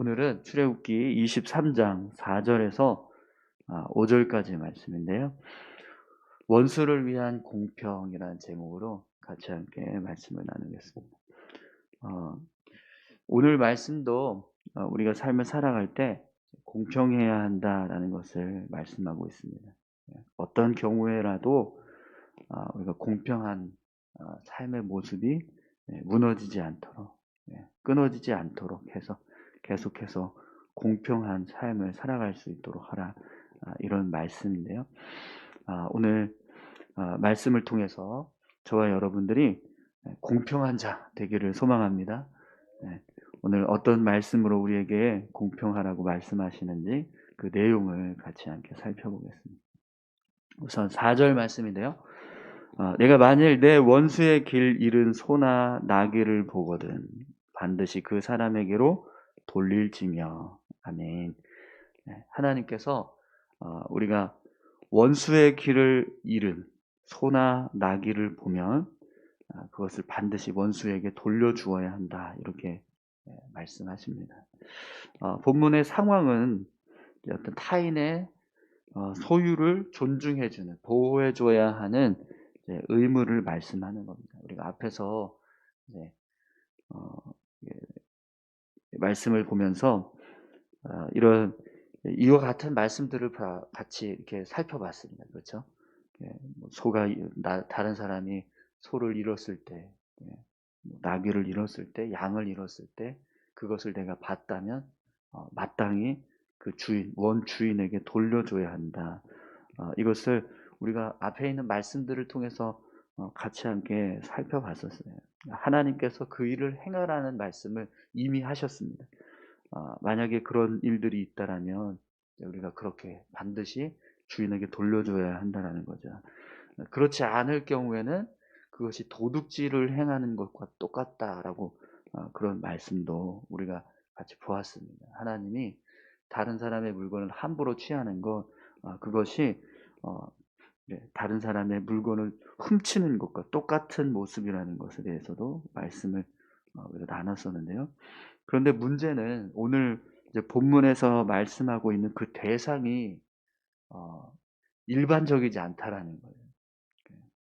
오늘은 출애굽기 23장 4절에서 5절까지 말씀인데요. 원수를 위한 공평이라는 제목으로 같이 함께 말씀을 나누겠습니다. 어, 오늘 말씀도 어, 우리가 삶을 살아갈 때 공평해야 한다라는 것을 말씀하고 있습니다. 어떤 경우에라도 어, 우리가 공평한 어, 삶의 모습이 예, 무너지지 않도록 예, 끊어지지 않도록 해서 계속해서 공평한 삶을 살아갈 수 있도록 하라 아, 이런 말씀인데요. 아, 오늘 아, 말씀을 통해서 저와 여러분들이 공평한 자 되기를 소망합니다. 네, 오늘 어떤 말씀으로 우리에게 공평하라고 말씀하시는지 그 내용을 같이 함께 살펴보겠습니다. 우선 4절 말씀인데요. 내가 만일 내 원수의 길 잃은 소나 나귀를 보거든 반드시 그 사람에게로 돌릴지며 아멘. 네, 하나님께서 어, 우리가 원수의 길을 잃은 소나 나귀를 보면 아, 그것을 반드시 원수에게 돌려주어야 한다 이렇게 네, 말씀하십니다. 어, 본문의 상황은 어떤 타인의 어, 소유를 존중해주는 보호해줘야 하는 의무를 말씀하는 겁니다. 우리가 앞에서 말씀을 보면서 어, 이런 이와 같은 말씀들을 같이 이렇게 살펴봤습니다. 그렇죠? 예, 뭐 소가 다른 사람이 소를 잃었을 때, 예, 뭐 나귀를 잃었을 때, 양을 잃었을 때 그것을 내가 봤다면 어, 마땅히 그 주인 원 주인에게 돌려줘야 한다. 어, 이것을 우리가 앞에 있는 말씀들을 통해서 같이 함께 살펴봤었어요. 하나님께서 그 일을 행하라는 말씀을 이미 하셨습니다. 아, 만약에 그런 일들이 있다라면 우리가 그렇게 반드시 주인에게 돌려줘야 한다는 거죠. 그렇지 않을 경우에는 그것이 도둑질을 행하는 것과 똑같다라고 어, 그런 말씀도 우리가 같이 보았습니다. 하나님이 다른 사람의 물건을 함부로 취하는 것 어, 그것이 어, 네, 다른 사람의 물건을 훔치는 것과 똑같은 모습이라는 것에 대해서도 말씀을 어, 나눴었는데요. 그런데 문제는 오늘 본문에서 말씀하고 있는 그 대상이 어, 일반적이지 않다라는 거예요.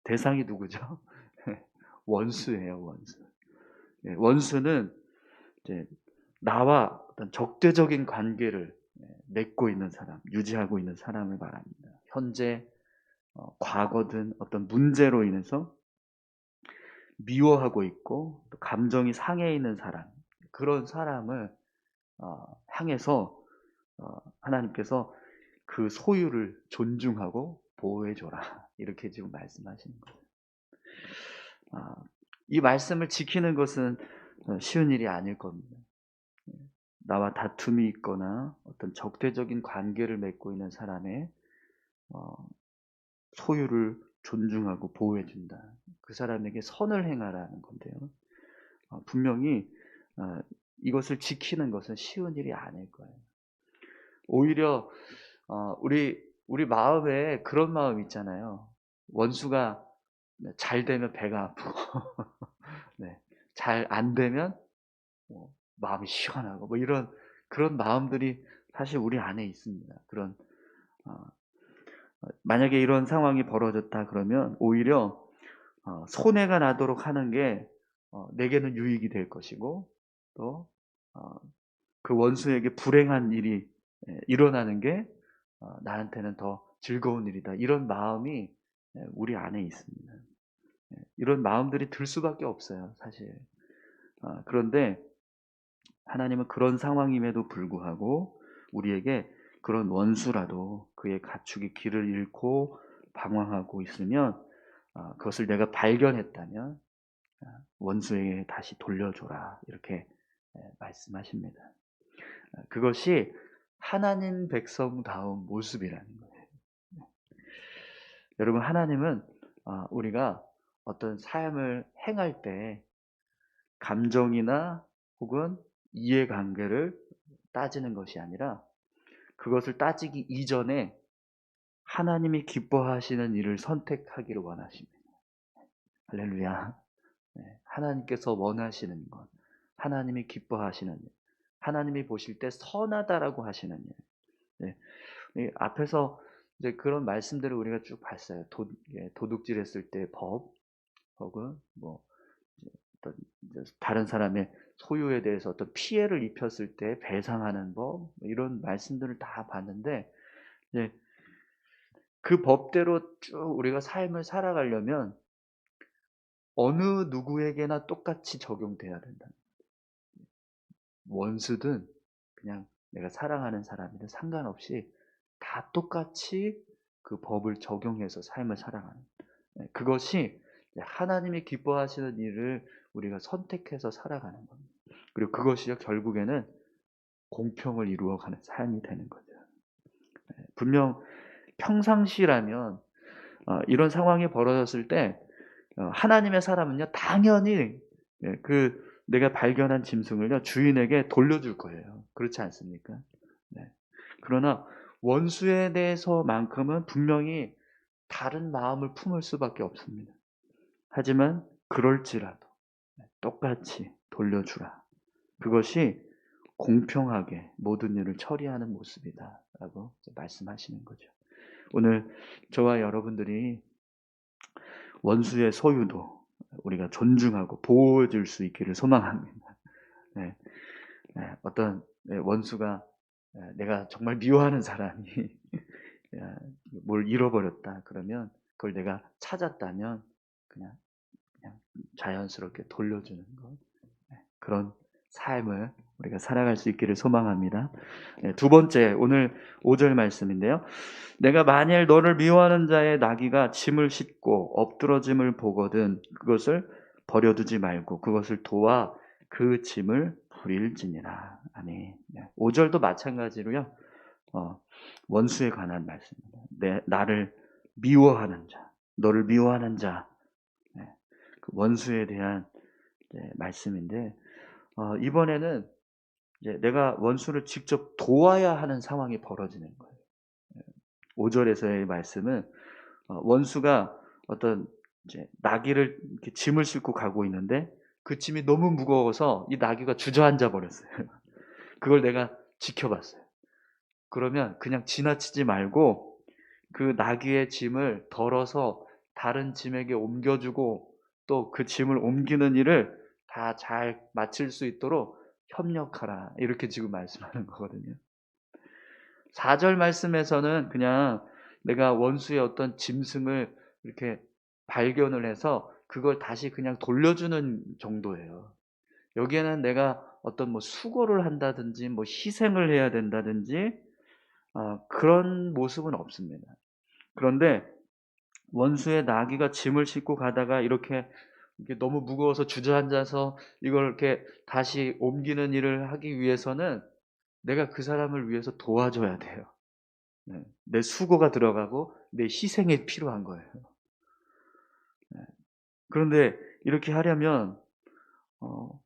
대상이 누구죠? 원수예요, 원수. 예, 원수는 나와 어떤 적대적인 관계를 예, 맺고 있는 사람, 유지하고 있는 사람을 말합니다. 현재 어, 과거든 어떤 문제로 인해서 미워하고 있고 감정이 상해 있는 사람 그런 사람을 어, 향해서 어, 하나님께서 그 소유를 존중하고 보호해 줘라 이렇게 지금 말씀하시는 거예요. 아, 이 말씀을 지키는 것은 어, 쉬운 일이 아닐 겁니다. 예, 나와 다툼이 있거나 어떤 적대적인 관계를 맺고 있는 사람의 어, 소유를 존중하고 보호해준다. 그 사람에게 선을 행하라는 건데요. 어, 분명히 어, 이것을 지키는 것은 쉬운 일이 아닐 거예요. 오히려 어, 우리 우리 마음에 그런 마음 있잖아요. 원수가 잘 되면 배가 아프고, 네, 잘 안 되면 뭐 마음이 시원하고 뭐 이런 그런 마음들이 사실 우리 안에 있습니다. 그런 만약에 이런 상황이 벌어졌다 그러면 오히려 어, 손해가 나도록 하는 게 어, 내게는 유익이 될 것이고 또그 어, 원수에게 불행한 일이 일어나는 게 나한테는 더 즐거운 일이다. 이런 마음이 우리 안에 있습니다. 이런 마음들이 들 수밖에 없어요, 사실. 그런데 하나님은 그런 상황임에도 불구하고 우리에게 그런 원수라도 그의 가축이 길을 잃고 방황하고 있으면 어, 그것을 내가 발견했다면 어, 원수에게 다시 돌려줘라 이렇게 말씀하십니다. 어, 그것이 하나님 백성다운 모습이라는 거예요. 여러분 하나님은 우리가 어떤 삶을 행할 때 감정이나 혹은 이해관계를 따지는 것이 아니라 그것을 따지기 이전에 하나님이 기뻐하시는 일을 선택하기를 원하십니다. 할렐루야. 네, 하나님께서 원하시는 것, 하나님이 기뻐하시는 일, 하나님이 보실 때 선하다라고 하시는 일. 네. 이 앞에서 이제 그런 말씀들을 우리가 쭉 봤어요. 도, 예, 도둑질했을 때 법, 혹은 뭐 어떤 다른 사람의 소유에 대해서 어떤 피해를 입혔을 때 배상하는 법뭐 이런 말씀들을 다 봤는데 이제 그 법대로 쭉 우리가 삶을 살아가려면 어느 누구에게나 똑같이 적용돼야 된다. 원수든 그냥 내가 사랑하는 사람이든 상관없이 다 똑같이 그 법을 적용해서 삶을 살아가는 네, 그것이 하나님이 기뻐하시는 일을 우리가 선택해서 살아가는 겁니다. 그리고 그것이 결국에는 공평을 이루어가는 삶이 되는 거죠. 네, 분명 평상시라면 어, 이런 상황이 벌어졌을 때 어, 하나님의 사람은요 당연히 예, 그 내가 발견한 짐승을요 주인에게 돌려줄 거예요. 그렇지 않습니까? 네. 그러나 원수에 대해서만큼은 분명히 다른 마음을 품을 수밖에 없습니다. 하지만 그럴지라도 똑같이 돌려주라. 그것이 공평하게 모든 일을 처리하는 모습이다. 라고 말씀하시는 거죠. 오늘 저와 여러분들이 원수의 소유도 우리가 존중하고 보호해줄 수 있기를 소망합니다. 네. 네. 어떤 원수가 내가 정말 미워하는 사람이 뭘 잃어버렸다 그러면 그걸 내가 찾았다면 그냥 자연스럽게 돌려주는 것 네, 그런 삶을 우리가 살아갈 수 있기를 소망합니다. 네, 두 번째 오늘 5절 말씀인데요. 내가 만일 너를 미워하는 자의 나귀가 짐을 싣고 엎드러짐을 보거든 그것을 버려두지 말고 그것을 도와 그 짐을 부릴지니라. 아니. 5절도 마찬가지로요. 어, 원수에 관한 말씀입니다. 내, 나를 미워하는 자, 너를 미워하는 자, 네, 그 원수에 대한 네, 말씀인데 어, 이번에는 내가 원수를 직접 도와야 하는 상황이 벌어지는 거예요. 5절에서의 말씀은 어, 원수가 어떤 이제 나귀를 짐을 싣고 가고 있는데 그 짐이 너무 무거워서 이 나귀가 주저앉아 버렸어요. 그걸 내가 지켜봤어요. 그러면 그냥 지나치지 말고 그 나귀의 짐을 덜어서 다른 짐에게 옮겨주고 또 그 짐을 옮기는 일을 다 잘 마칠 수 있도록 협력하라. 이렇게 지금 말씀하는 거거든요. 4절 말씀에서는 그냥 내가 원수의 어떤 짐승을 이렇게 발견을 해서 그걸 다시 그냥 돌려주는 정도예요. 여기에는 내가 어떤 뭐 수고를 한다든지 뭐 희생을 해야 된다든지 어, 그런 모습은 없습니다. 그런데 원수의 나귀가 짐을 싣고 가다가 이렇게, 너무 무거워서 주저앉아서 이걸 이렇게 다시 옮기는 일을 하기 위해서는 내가 그 사람을 위해서 도와줘야 돼요. 네, 내 수고가 들어가고 내 희생이 필요한 거예요. 네, 그런데 이렇게 하려면 어,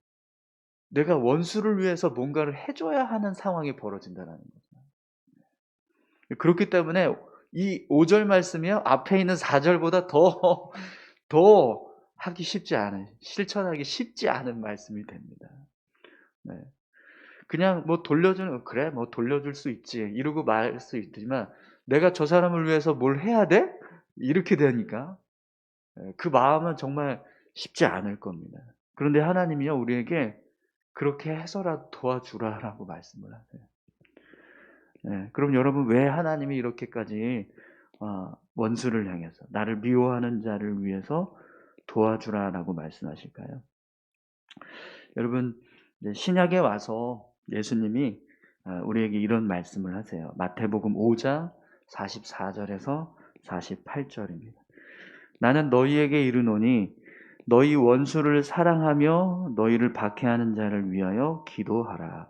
내가 원수를 위해서 뭔가를 해줘야 하는 상황이 벌어진다는 거죠. 그렇기 때문에 이 5절 말씀이요 앞에 있는 4절보다 더, 더 하기 쉽지 않은, 실천하기 쉽지 않은 말씀이 됩니다. 네. 그냥 뭐 돌려주는, 그래, 뭐 돌려줄 수 있지. 이러고 말 수 있지만, 내가 저 사람을 위해서 뭘 해야 돼? 이렇게 되니까, 네, 그 마음은 정말 쉽지 않을 겁니다. 그런데 하나님이요, 우리에게 그렇게 해서라도 도와주라라고 말씀을 하세요. 네, 그럼 여러분 왜 하나님이 이렇게까지 어, 원수를 향해서 나를 미워하는 자를 위해서 도와주라라고 말씀하실까요? 여러분 신약에 와서 예수님이 어, 우리에게 이런 말씀을 하세요. 마태복음 5장 44절에서 48절입니다. 나는 너희에게 이르노니 너희 원수를 사랑하며 너희를 박해하는 자를 위하여 기도하라.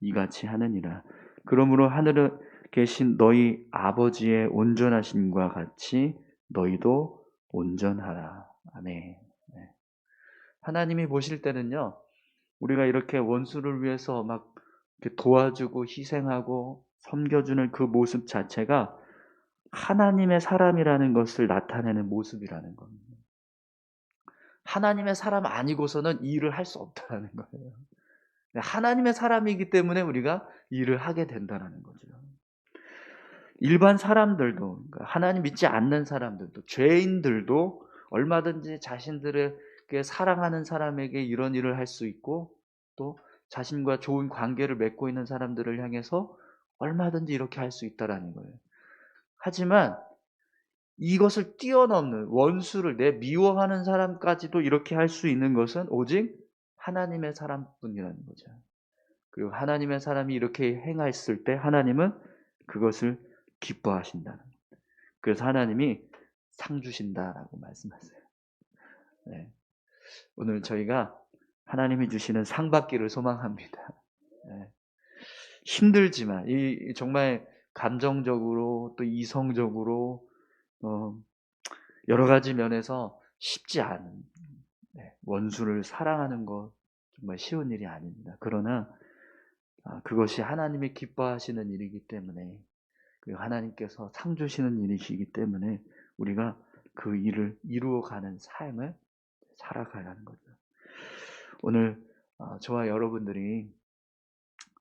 이같이 하느니라. 그러므로 하늘에 계신 너희 아버지의 온전하심과 같이 너희도 온전하라. 아멘. 네. 하나님이 보실 때는요, 우리가 이렇게 원수를 위해서 막 도와주고 희생하고 섬겨주는 그 모습 자체가 하나님의 사람이라는 것을 나타내는 모습이라는 겁니다. 하나님의 사람 아니고서는 이 일을 할 수 없다는 거예요. 하나님의 사람이기 때문에 우리가 일을 하게 된다는 거죠. 일반 사람들도, 그러니까 하나님 믿지 않는 사람들도, 죄인들도 얼마든지 자신들에게 사랑하는 사람에게 이런 일을 할 수 있고, 또 자신과 좋은 관계를 맺고 있는 사람들을 향해서 얼마든지 이렇게 할 수 있다라는 거예요. 하지만 이것을 뛰어넘는 원수를 내 미워하는 사람까지도 이렇게 할 수 있는 것은 오직 하나님의 사람뿐이라는 거죠. 그리고 하나님의 사람이 이렇게 행했을 때 하나님은 그것을 기뻐하신다는 거예요. 그래서 하나님이 상 주신다라고 말씀하세요. 네. 오늘 저희가 하나님이 주시는 상 받기를 소망합니다. 네. 힘들지만 이 정말 감정적으로 또 이성적으로 어, 여러 가지 면에서 쉽지 않은 네, 원수를 사랑하는 것 정말 쉬운 일이 아닙니다. 그러나 아, 그것이 하나님이 기뻐하시는 일이기 때문에 그리고 하나님께서 상 주시는 일이시기 때문에 우리가 그 일을 이루어가는 삶을 살아가야 하는 거죠. 오늘 어, 저와 여러분들이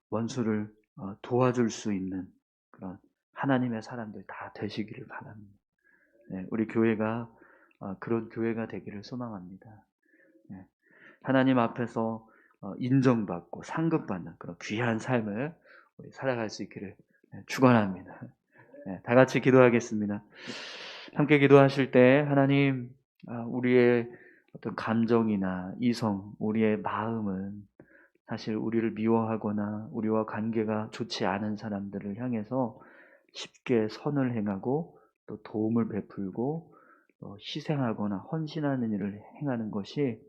원수를 어, 도와줄 수 있는 그런 하나님의 사람들 다 되시기를 바랍니다. 네, 우리 교회가 어, 그런 교회가 되기를 소망합니다. 네, 하나님 앞에서 어, 인정받고 상급받는 그런 귀한 삶을 살아갈 수 있기를 네, 축원합니다. 네, 다 같이 기도하겠습니다. 함께 기도하실 때 하나님 아, 우리의 어떤 감정이나 이성, 우리의 마음은 사실 우리를 미워하거나 우리와 관계가 좋지 않은 사람들을 향해서 쉽게 선을 행하고 또 도움을 베풀고 또 희생하거나 헌신하는 일을 행하는 것이 예,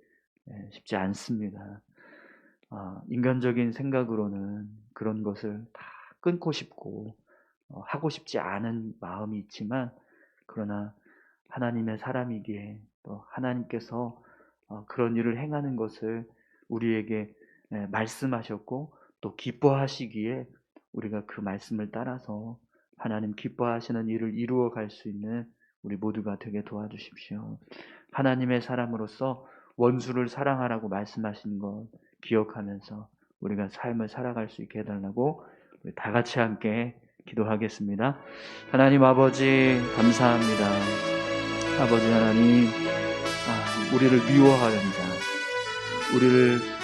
쉽지 않습니다. 아, 인간적인 생각으로는 그런 것을 다 끊고 싶고 어, 하고 싶지 않은 마음이 있지만 그러나 하나님의 사람이기에 또 하나님께서 어, 그런 일을 행하는 것을 우리에게 예, 말씀하셨고 또 기뻐하시기에 우리가 그 말씀을 따라서 하나님 기뻐하시는 일을 이루어 갈 수 있는 우리 모두가 되게 도와주십시오. 하나님의 사람으로서 원수를 사랑하라고 말씀하신 것 기억하면서 우리가 삶을 살아갈 수 있게 해달라고 다 같이 함께 기도하겠습니다. 하나님 아버지 감사합니다. 아버지 하나님 아, 우리를 미워하는 자, 우리를